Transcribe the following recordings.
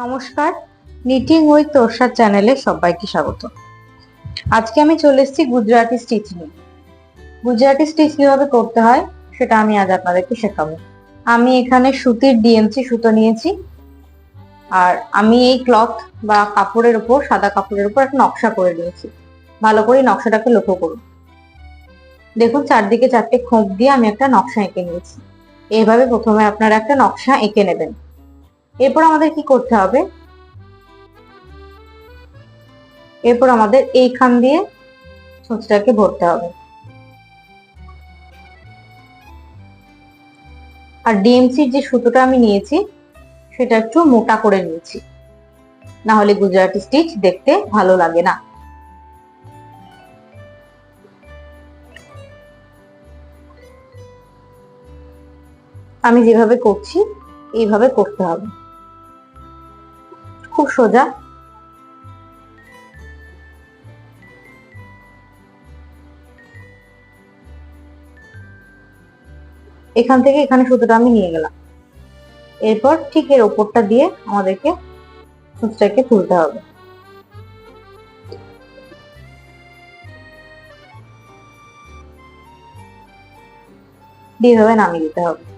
নমস্কার knitting with তোরসাদ চ্যানেলে সবাইকে স্বাগত। আজকে আমি চলে এসেছি গুজরাটি স্টিচ নিয়ে। গুজরাটি স্টিচ কীভাবে করতে হয় সেটা আমি আজ আপনাদেরকে শেখাবো। আমি এখানে সুতির ডিএমসি সুতো নিয়েছি, আর আমি এই ক্লথ বা কাপড়ের উপর, সাদা কাপড়ের উপর একটা নকশা করে নিয়েছি। ভালো করে নকশাটাকে লক্ষ্য করুন। দেখুন, চারদিকে চারটে খোঁপ দিয়ে আমি একটা নকশা এঁকে নিয়েছি। এইভাবে প্রথমে আপনারা একটা নকশা এঁকে নেবেন। এরপর আমাদের কি করতে হবে? এরপর আমাদের এইখান দিয়ে ছুঁচটাকে ভরতে হবে। আর ডিএমসির যে সুতোটা আমি নিয়েছি, সেটা একটু মোটা করে নিয়েছি। না হলে গুজরাটি স্টিচ দেখতে ভালো লাগে না। আমি যেভাবে করছি, এইভাবে করতে হবে। সোজা। এখান থেকে এখানে সুতোটা আমি নিয়ে গেলাম। এরপর ঠিক এর ওপরটা দিয়ে আমাদেরকে সুতোটাকে তুলতে হবে। দিয়ে নামিয়ে দিতে হবে।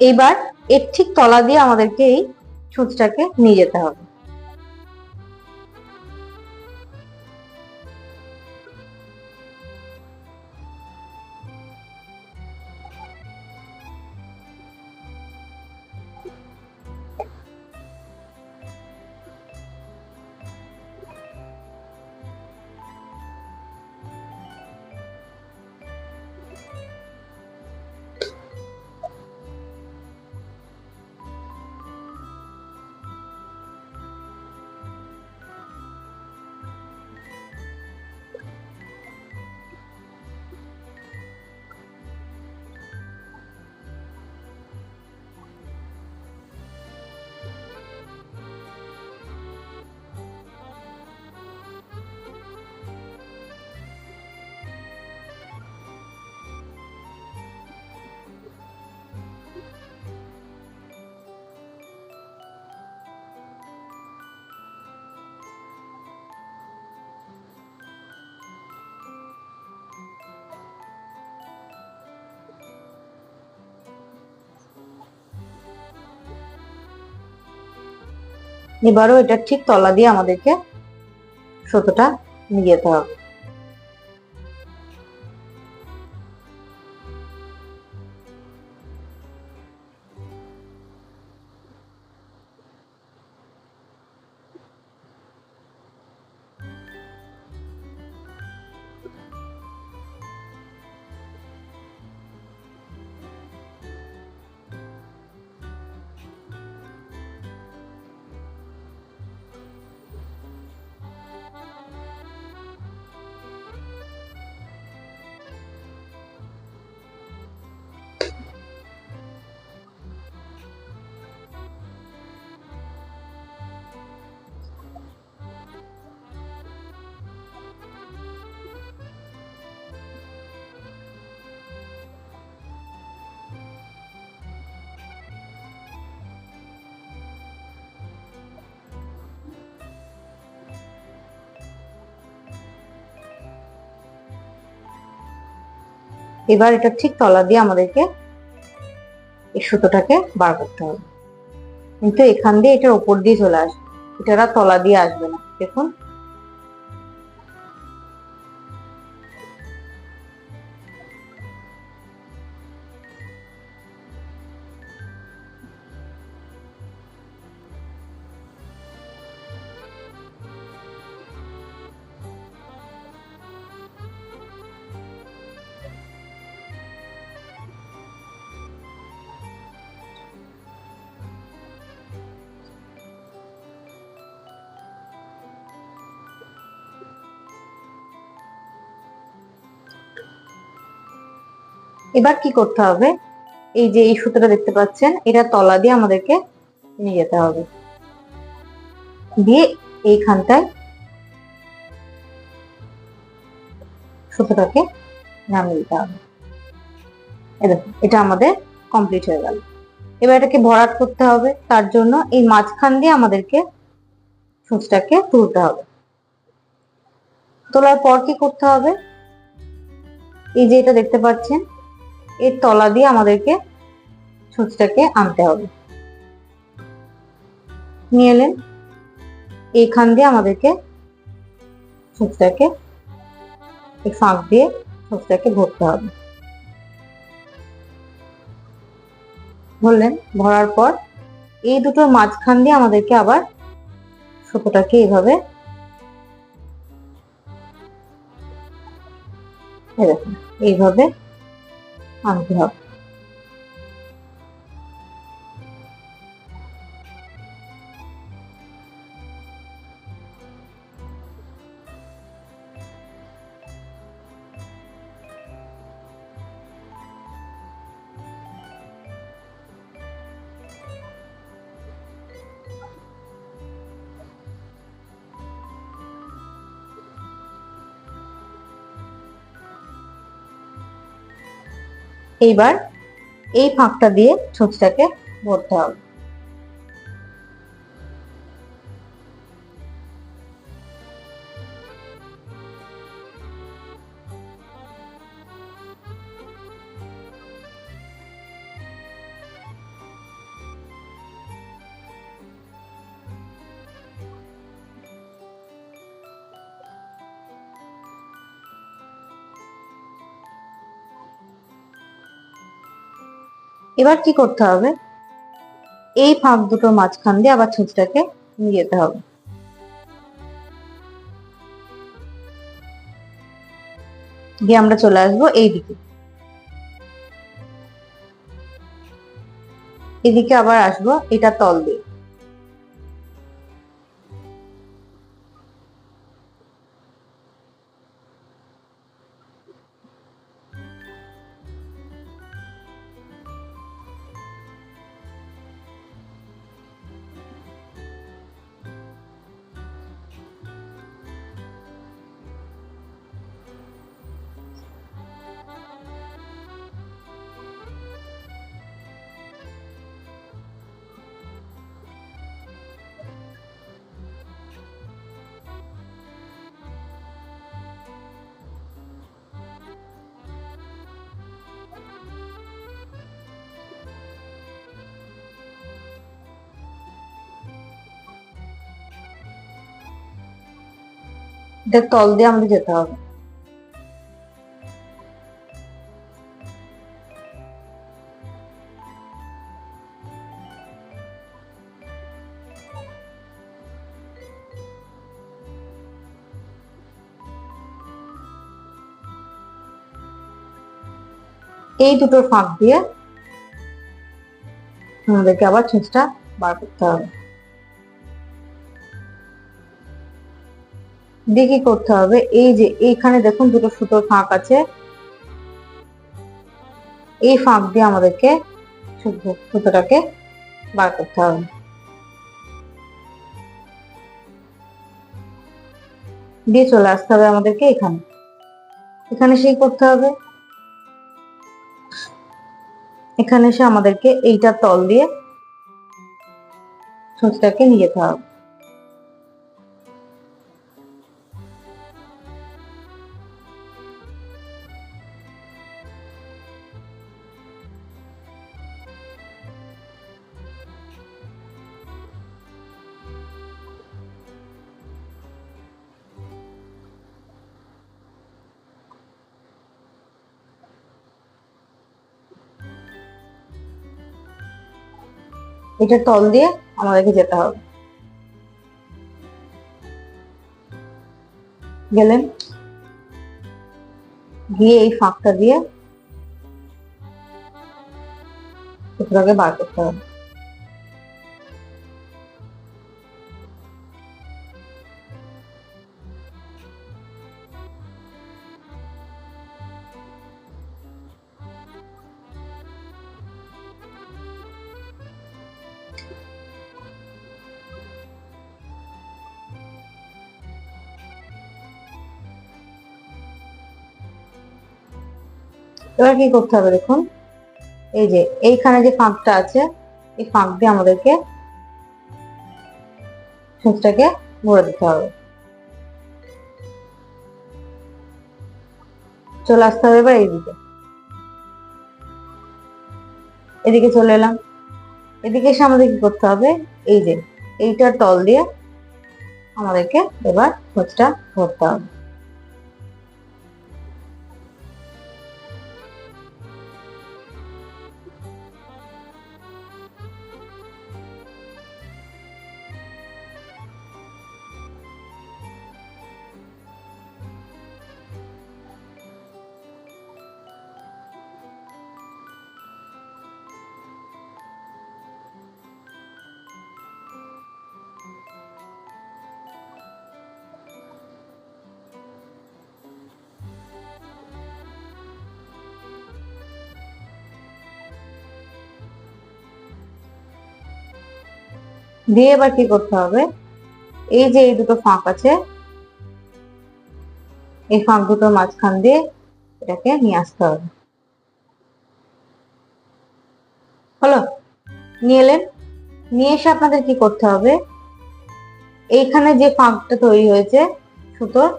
এবার এর ঠিক তলা দিয়ে আমাদেরকে এই ছুঁচটাকে নিয়ে যেতে হবে। এবারও এটা ঠিক তলা দিয়ে আমাদেরকে সুতোটা নিয়ে যেতে হবে। এবার এটা ঠিক তলা দিয়ে আমাদেরকে এই সুতোটাকে বার করতে হবে। কিন্তু এখান দিয়ে এটার ওপর দিয়ে চলে আসবে। এটা তলা দিয়ে আসবে না। দেখুন এবার কি করতে হবে? এই যে এই সুতোটা দেখতে পাচ্ছেন, এটা তলা দিয়ে আমাদেরকে নিয়ে যেতে হবে। দিয়ে এইখানটায় সুতোটাকে নামিয়ে দিতে হবে। এটা আমাদের কমপ্লিট হয়ে গেল। এবার এটাকে ভরাট করতে হবে, তার জন্য এই মাঝখান দিয়ে আমাদেরকে সুচটাকে তুলতে হবে। তোলার পর কি করতে হবে? এই যে এটা দেখতে পাচ্ছেন এর তলা দিয়ে আমাদেরকে ছুঁচটাকে আনতে হবে। নিয়ে এলেন। এইখান দিয়ে আমাদেরকে ছুঁচটাকে, এই ফাঁক দিয়ে ছুঁচটাকে ভরতে হবে। ভরলেন ভরার পর এই দুটোর মাঝখান দিয়ে আমাদেরকে আবার সুতোটাকে এইভাবে এইভাবে আনতে হবে এইবার এই ফাঁকটা দিয়ে ছুঁচটাকে ভরতে হবে। এবার কি করতে হবে? এই ফাঁক দুটো মাঝখান দিয়ে আবার ছুঁচটাকে নিয়ে যেতে হবে। গিয়ে আমরা চলে আসব এই দিকে। এদিকে আবার আসব এটা তল দিয়ে। এটা তল দিয়ে আমাদের যেতে হবে। এই দুটো ফাঁক দিয়ে আমাদেরকে আবার ছুঁচটা বার করতে হবে। কি করতে হবে। এই যে এইখানে দেখুন দুটো সুতোর ফাঁক আছে। এই ফাঁক দিয়ে আমাদেরকে সুতোটাকে বার করতে হবে। দিয়ে চলে আসতে হবে আমাদেরকে এখানে। এখানে সেই করতে হবে। এখানে এসে আমাদেরকে এইটা তল দিয়ে সুতোটাকে নিয়ে যেতে হবে। এটা তল দিয়ে আমাদেরকে যেতে হবে। গেলেন। গিয়ে এই ফাঁকটা দিয়ে সুতরাকে বার করতে হবে। এবার কি করতে হবে দেখুন? এই যে, এইখানে যে ফাঁকটা আছে, এই ফাঁক দিয়ে আমাদেরকে সুচটাকে ভরে দিতে হবে। চলে আসতে হবে এবার এইদিকে। এদিকে চলে এলাম। এদিকে এসে আমাদের কি করতে হবে? এই যে, এইটার তল দিয়ে আমাদেরকে এবার হোঁচটা ভরতে হবে। দিয়ে এবার কি করতে হবে? এই যে এই দুটো ফাঁক আছে, এই ফাঁক দুটোর মাঝখান দিয়ে এটাকে নিয়ে আসতে হবে। হলো? নিয়ে এলেন। নিয়ে এসে আপনাদের কি করতে হবে? এইখানে যে ফাঁকটা তৈরি হয়েছে, সুতোর,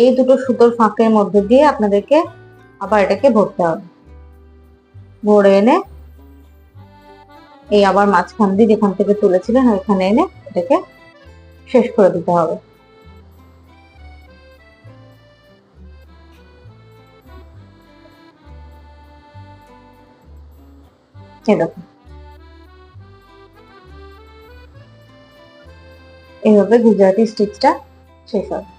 এই দুটো সুতোর ফাঁকের মধ্যে দিয়ে আপনাদেরকে আবার এটাকে ভরতে হবে। ভরে এনে এই আবার মাঝখান দিয়ে যেখান থেকে তুলেছিলেন, ওইখানে এনে এটাকে শেষ করে দিতে হবে। দেখুন। এইভাবে গুজরাটি স্টিচটা শেষ হবে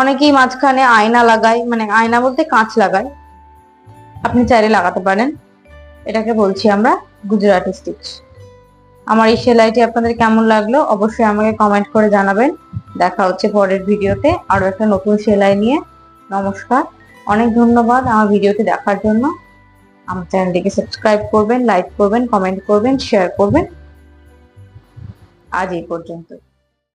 অনেকেই মাঝখানে আয়না লাগায় মানে আয়না বলতে কাঁচ লাগায়। আপনি চাইলে লাগাতে পারেন। এটাকে বলছি আমরা গুজরাটি স্টিচ। আমার এই সেলাইটি আপনাদের কেমন লাগল অবশ্যই আমাকে কমেন্ট করে জানাবেন। দেখা হচ্ছে পরের ভিডিওতে। আরও একটা নতুন সেলাই নিয়ে। নমস্কার। অনেক ধন্যবাদ আমার ভিডিওটি দেখার জন্য। আমার চ্যানেলটিকে সাবস্ক্রাইব করবেন লাইক করবেন কমেন্ট করবেন শেয়ার করবেন। আজ এই পর্যন্ত